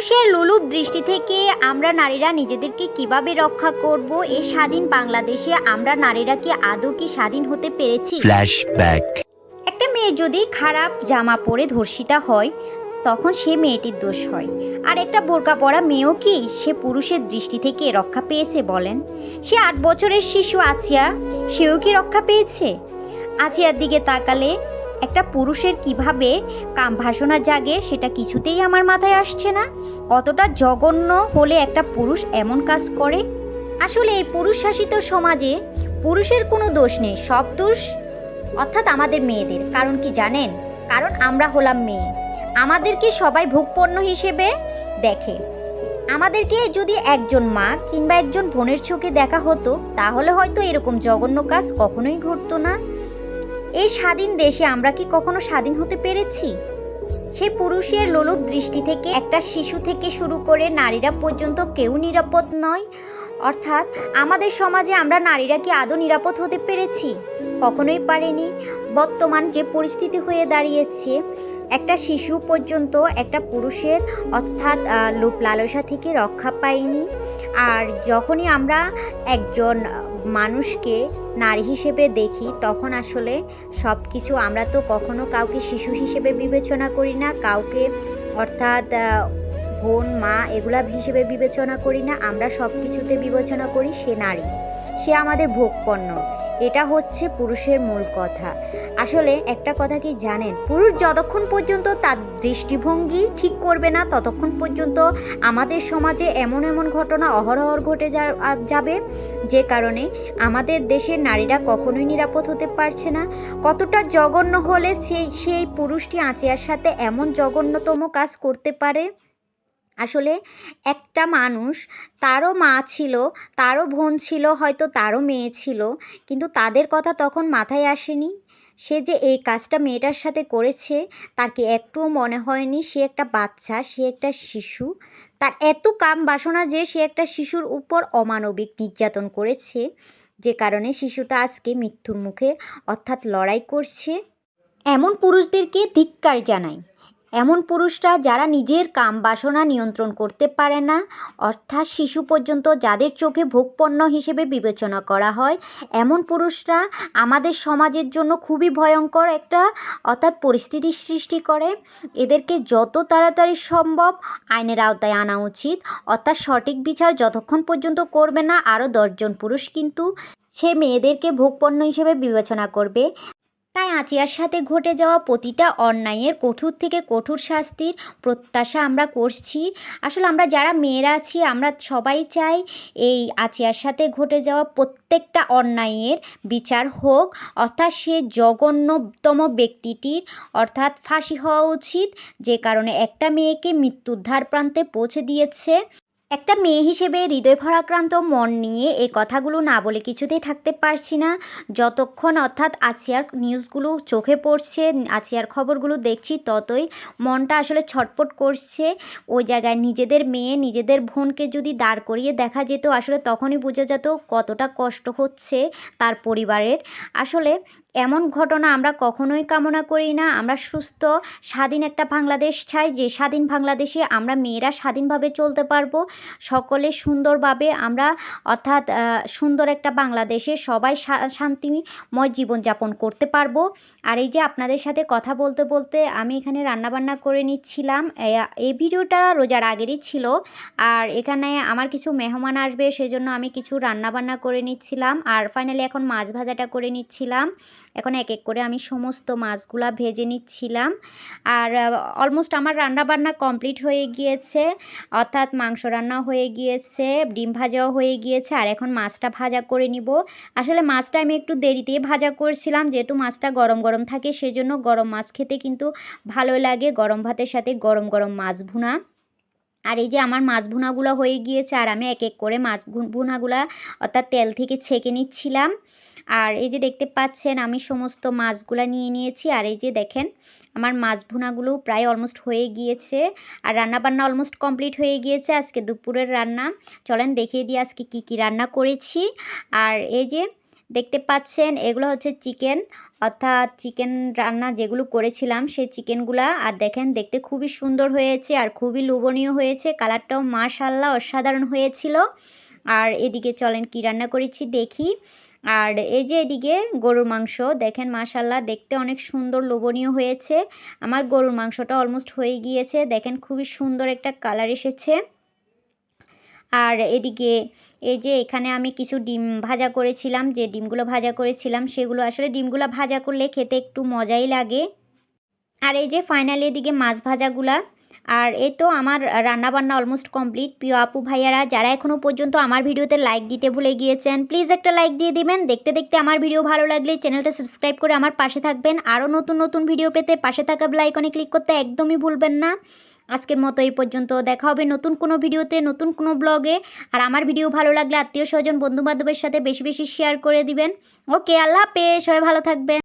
পুরুষের লোলুপ দৃষ্টি থেকে আমরা নারীরা নিজেদেরকে কীভাবে রক্ষা করব? এ স্বাধীন বাংলাদেশে আমরা নারীরা কি আদৌ কি স্বাধীন হতে পেরেছি? Flashback. একটা মেয়ে যদি খারাপ জামা পরে ধর্ষিতা হয় তখন সে মেয়েটির দোষ হয়। আর একটা বোরকা পরা মেয়েও কি সে পুরুষের দৃষ্টি থেকে রক্ষা পেয়েছে বলেন? সে আট বছরের শিশু আছিয়া সেও কি রক্ষা পেয়েছে? আছিয়ার দিকে তাকালে একটা পুরুষের কীভাবে কাম ভাসনা জাগে সেটা কিছুতেই আমার মাথায় আসছে না। কতটা জঘন্য হলে একটা পুরুষ এমন কাজ করে? আসলে এই পুরুষ শাসিত সমাজে পুরুষের কোনো দোষ নেই, সব দোষ অর্থাৎ আমাদের মেয়েদের। কারণ কি জানেন? কারণ আমরা হলাম মেয়ে। আমাদেরকে সবাই ভোগপণ্য হিসেবে দেখে। আমাদেরকে যদি একজন মা কিংবা একজন বোনের চোখে দেখা হতো, তাহলে হয়তো এরকম জঘন্য কাজ কখনোই ঘটতো না। এই স্বাধীন দেশে আমরা কি কখনো স্বাধীন হতে পেরেছি? সে পুরুষের লোলুপ দৃষ্টি থেকে, একটা শিশু থেকে শুরু করে নারীরা পর্যন্ত কেউ নিরাপদ নয়। অর্থাৎ, আমাদের সমাজে আমরা নারীরা কি আদৌ নিরাপদ হতে পেরেছি? কখনোই পারেনি। বর্তমান যে পরিস্থিতি হয়ে দাঁড়িয়েছে, একটা শিশু পর্যন্ত একটা পুরুষের অর্থাৎ লোভ লালসা থেকে রক্ষা পায়নি। আর যখনই আমরা একজন মানুষকে নারী হিসেবে দেখি, তখন আসলে সব কিছু আমরা তো কখনো কাউকে শিশু হিসেবে বিবেচনা করি না, কাউকে অর্থাৎ বোন, মা এগুলা হিসেবে বিবেচনা করি না। আমরা সব কিছুতে বিবেচনা করি সে নারী, সে আমাদের ভোগপণ্য। এটা হচ্ছে পুরুষের মূল কথা। আসলে একটা কথা কি জানেন? পুরুষ যতক্ষণ পর্যন্ত তার দৃষ্টিভঙ্গি ঠিক করবে না, ততক্ষণ পর্যন্ত আমাদের সমাজে এমন এমন ঘটনা অহরহর ঘটে যাবে যে কারণে আমাদের দেশের নারীরা কখনোই নিরাপদ হতে পারছে না। কতটা জঘন্য হলে সেই সেই পুরুষটি আঁচিয়ার সাথে এমন জঘন্যতম কাজ করতে পারে? আসলে একটা মানুষ, তারও মা ছিল, তারও বোন ছিল, হয়তো তারও মেয়ে ছিল, কিন্তু তাদের কথা তখন মাথায় আসেনি। সে যে এই কাজটা মেয়েটার সাথে করেছে তাকে একটুও মনে হয়নি সে একটা বাচ্চা, সে একটা শিশু? তার এত কাম বাসনা যে সে একটা শিশুর উপর অমানবিক নির্যাতন করেছে, যে কারণে শিশুটা আজকে মৃত্যুর মুখে অর্থাৎ লড়াই করছে। এমন পুরুষদেরকে ধিক্কার জানাই। এমন পুরুষরা যারা নিজের কাম বাসনা নিয়ন্ত্রণ করতে পারে না, অর্থাৎ শিশু পর্যন্ত যাদের চোখে ভোগপণ্য হিসেবে বিবেচনা করা হয়, এমন পুরুষরা আমাদের সমাজের জন্য খুবই ভয়ঙ্কর একটা অর্থাৎ পরিস্থিতির সৃষ্টি করে। এদেরকে যত তাড়াতাড়ি সম্ভব আইনের আওতায় আনা উচিত, অর্থাৎ সঠিক বিচার যতক্ষণ পর্যন্ত করবে না আরও দশজন পুরুষ কিন্তু সে মেয়েদেরকে ভোগপণ্য হিসেবে বিবেচনা করবে। তাই আচিয়ার সাথে ঘটে যাওয়া প্রতিটা অন্যায়ের কঠোর থেকে কঠোর শাস্তির প্রত্যাশা আমরা করছি। আসলে আমরা যারা মেয়েরা আছি, আমরা সবাই চাই এই আচিয়ার সাথে ঘটে যাওয়া প্রত্যেকটা অন্যায়ের বিচার হোক। অর্থাৎ সে জঘন্যতম ব্যক্তিটির অর্থাৎ ফাঁসি হওয়া উচিত, যে কারণে একটা মেয়েকে মৃত্যুর ধার প্রান্তে পৌঁছে দিয়েছে। একটা মেয়ে হিসেবে হৃদয় ভরাক্রান্ত মন নিয়ে এই কথাগুলো না বলে কিছুতেই থাকতে পারছি না। যতক্ষণ অর্থাৎ আছিয়ার নিউজগুলো চোখে পড়ছে, আছিয়ার খবরগুলো দেখছি, ততই মনটা আসলে ছটপট করছে। ওই জায়গায় নিজেদের মেয়ে, নিজেদের বোনকে যদি দাঁড় করিয়ে দেখা যেত, আসলে তখনই বোঝা যেত কতটা কষ্ট হচ্ছে তার পরিবারের। আসলে এমন ঘটনা আমরা কখনোই কামনা করি না। আমরা সুস্থ, স্বাধীন একটা বাংলাদেশ চাই, যে স্বাধীন বাংলাদেশে আমরা মেয়েরা স্বাধীনভাবে চলতে পারব। সকলে সুন্দরভাবে আমরা, অর্থাৎ সুন্দর একটা বাংলাদেশে সবাই শান্তিময় জীবনযাপন করতে পারব। আর এই যে আপনাদের সাথে কথা বলতে বলতে আমি এখানে রান্নাবান্না করে নিচ্ছিলাম। এই ভিডিওটা রোজার আগেরই ছিল। আর এখানে আমার কিছু মেহমান আসবে, সেজন্য আমি কিছু রান্নাবান্না করে নিচ্ছিলাম। আর ফাইনালি এখন মাছ ভাজাটা করে নিচ্ছিলাম। এখন এক এক করে আমি সমস্ত মাছগুলা ভেজে নিচ্ছিলাম। আর অলমোস্ট আমার রান্নাবান্না কমপ্লিট হয়ে গিয়েছে, অর্থাৎ মাংস রান্না হয়ে গিয়েছে, ডিম ভাজাও হয়ে গিয়েছে, আর এখন মাছটা ভাজা করে নিব। আসলে মাছটা আমি একটু দেরিতে ভাজা করছিলাম, যেহেতু মাছটা গরম গরম থাকে সেজন্য গরম মাছ খেতে কিন্তু ভালো লাগে, গরম ভাতের সাথে গরম গরম মাছ ভুনা। আর এই যে আমার মাছ ভুনাগুলো হয়ে গিয়েছে, আর আমি এক এক করে মাছ ভুনাগুলা অর্থাৎ তেল থেকে ছেঁকে নিচ্ছিলাম। আর এই যে দেখতে পাচ্ছেন, আমি সমস্ত মাছগুলা নিয়ে নিয়েছি। আর এই যে দেখেন, আমার মাছ ভুনাগুলো প্রায় অলমোস্ট হয়ে গিয়েছে। আর রান্নাবান্না অলমোস্ট কমপ্লিট হয়ে গিয়েছে আজকে দুপুরের রান্না। চলেন দেখিয়ে দিই আজকে কী কী রান্না করেছি। আর এই যে দেখতে পাচ্ছেন, এগুলো হচ্ছে চিকেন। অর্থাৎ চিকেন রান্না যেগুলো করেছিলাম, সেই চিকেনগুলা। আর দেখেন, দেখতে খুবই সুন্দর হয়েছে আর খুবই লোভনীয় হয়েছে। কালারটাও মাশাল্লাহ অসাধারণ হয়েছিল। আর এদিকে চলেন কি রান্না করেছি দেখি। আর এই যে এদিকে গরুর মাংস, দেখেন মাশাল্লাহ দেখতে অনেক সুন্দর লোভনীয় হয়েছে। আমার গরুর মাংসটা অলমোস্ট হয়ে গিয়েছে, দেখেন খুবই সুন্দর একটা কালার এসেছে। আর এদিকে এই যে এখানে আমি কিছু ডিম ভাজা করেছিলাম, যে ডিমগুলো ভাজা করেছিলাম, সেগুলো আসলে ডিমগুলো ভাজা করলে খেতে একটু মজাই লাগে। আর এই যে ফাইনালি এদিকে মাছ ভাজাগুলা আর এই তো আমার রান্নাবান্না অলমোস্ট কমপ্লিট প্রিয় আপু ভাইয়ারা, যারা এখনও পর্যন্ত আমার ভিডিওতে লাইক দিতে ভুলে গিয়েছেন প্লিজ একটা লাইক দিয়ে দিবেন। দেখতে দেখতে আমার ভিডিও ভালো লাগলে চ্যানেলটা সাবস্ক্রাইব করে আমার পাশে থাকবেন। আরও নতুন নতুন ভিডিও পেতে পাশে থাকা বেলাইকনে ক্লিক করতে একদমই ভুলবেন না। আজকের মতো এই পর্যন্ত, দেখা হবে নতুন কোনো ভিডিওতে, নতুন কোনো ব্লগে আর আমার ভিডিও ভালো লাগলে আত্মীয় স্বজন বন্ধুবান্ধবের সাথে বেশি বেশি শেয়ার করে দিবেন। ওকে আল্লাহ হাফেজ, সবাই ভালো থাকবেন।